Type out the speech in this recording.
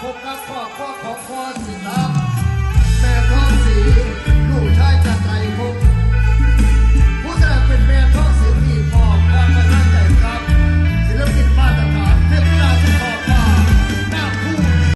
พบกับครอบครัวของพ่อสิลา